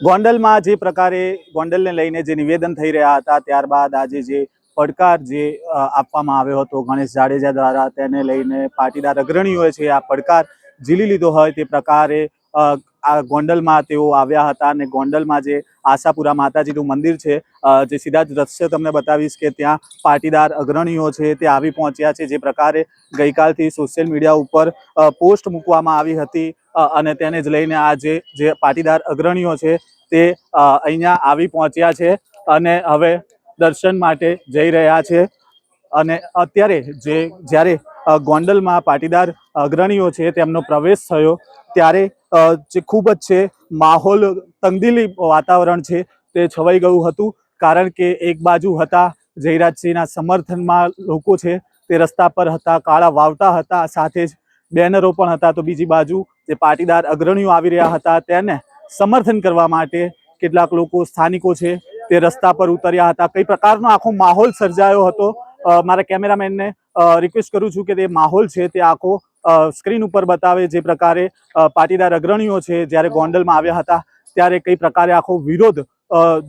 ગોંડલમાં જે પ્રકારે ગોંડલને લઈને જે નિવેદન થઈ રહ્યા હતા, ત્યારબાદ આજે જે પડકાર જે આપવામાં આવ્યો હતો ગણેશ જાડેજા દ્વારા, તેને લઈને પાટીદાર અગ્રણીઓએ છે આ પડકાર ઝીલી લીધો હોય તે પ્રકારે આ ગોંડલમાં તેઓ આવ્યા હતા અને ગોંડલમાં જે આશાપુરા માતાજીનું મંદિર છે જે સીધા જ દ્રશ્ય તમને બતાવીશ કે ત્યાં પાટીદાર અગ્રણીઓ છે તે આવી પહોંચ્યા છે, જે પ્રકારે ગઈકાલથી સોશિયલ મીડિયા ઉપર પોસ્ટ મૂકવામાં આવી હતી. અને તેને જ લઈને આ જે પાટીદાર અગ્રણીઓ છે તે અહીંયા આવી પહોંચ્યા છે અને હવે દર્શન માટે જઈ રહ્યા છે. અને અત્યારે જે, જ્યારે ગોંડલમાં પાટીદાર અગ્રણીઓ છે તેમનો પ્રવેશ થયો ત્યારે જે ખૂબ જ છે માહોલ તંગદીલી વાતાવરણ છે તે છવાઈ ગયું હતું કારણ કે એક બાજુ હતા જયરાજસિંહના સમર્થનમાં લોકો છે તે રસ્તા પર હતા, કાળા વાવટા હતા, સાથે જ બેનરો પણ હતા તો બીજી બાજુ જે પાટીદાર અગ્રણીઓ આવી રહ્યા હતા તેને સમર્થન કરવા માટે કેટલાક લોકો સ્થાનિકો છે તે રસ્તા પર ઉતર્યા હતા. કઈ પ્રકારનો આખો માહોલ સર્જાયો હતો? મારા કેમેરામેનને રિક્વેસ્ટ કરું છું કે તે માહોલ છે તે આખો સ્ક્રીન ઉપર બતાવે જે પ્રકારે પાટીદાર અગ્રણીઓ છે જ્યારે ગોંડલમાં આવ્યા હતા ત્યારે કઈ પ્રકારે આખો વિરોધ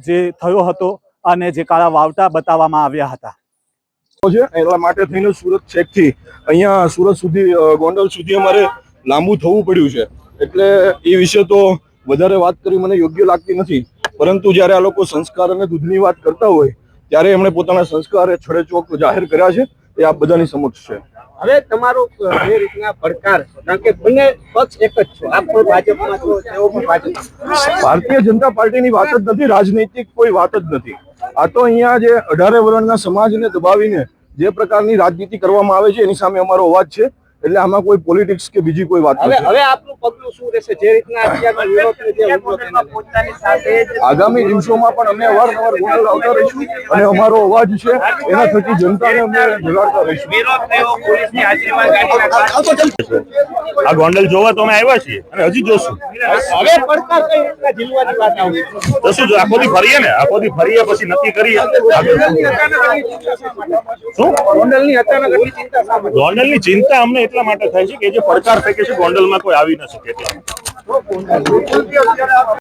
જે થયો હતો અને જે કાળા વાવટા બતાવવામાં આવ્યા હતા. છે? એટલા માટે થઈને સુરત છેકથી અહીંયા સુરત સુધી ગોંડલ સુધી અમારે લાંબુ થવું પડ્યું છે. એટલે એ વિશે તો વધારે વાત કરી મને યોગ્ય લાગતી નથી. પરંતુ જ્યારે આ લોકો સંસ્કાર અને દૂધની વાત કરતા હોય ત્યારે એમણે પોતાના સંસ્કાર છડે ચોક જાહેર કર્યા છે એ આપ બધાની સમક્ષ છે. હવે તમારો જે રીતના પડકાર કારણ કે બંને પક્ષ એક જ છો. આપ પણ ભાજપમાં છો તેઓ પણ ભાજપ. ભારતીય જનતા પાર્ટીની વાત જ નથી રાજનૈતિક કોઈ વાત જ નથી. આ તો અહીંયા જે અઢારે વર્ણના સમાજને દબાવીને જે પ્રકારની રાજનીતિ કરવામાં આવે છે એની સામે અમારો અવાજ છે. એટલે આમાં કોઈ પોલિટિક્સ કે બીજી કોઈ વાત હવે નથી. હવે આપનું પગલું શું રહેશે? જે રીતના અત્યારનો જે આગામી દિવસોમાં પણ અમે અવારનવાર ગોંડલ આવતા રહીશું અને અમારો અવાજ છે એના થકી જનતાને અમે જગાડતા રહીશું. આ ગોંડલ જોવા તો અમે આવ્યા છીએ અને હજી જોશું. હવે પડકાર કઈ રીતના જીલવાની વાત આવશે તો શું જો આખો દી ફરીએ ને આખો દી ફરીએ પછી નક્કી કરીએ. શું ગોંડલની અચાનક આટલી ચિંતા? ગોંડલની ચિંતા અમને એટલા માટે થાય છે કે જે પડકાર ફેંકે છે ગોંડલમાં કોઈ આવી ન શકે.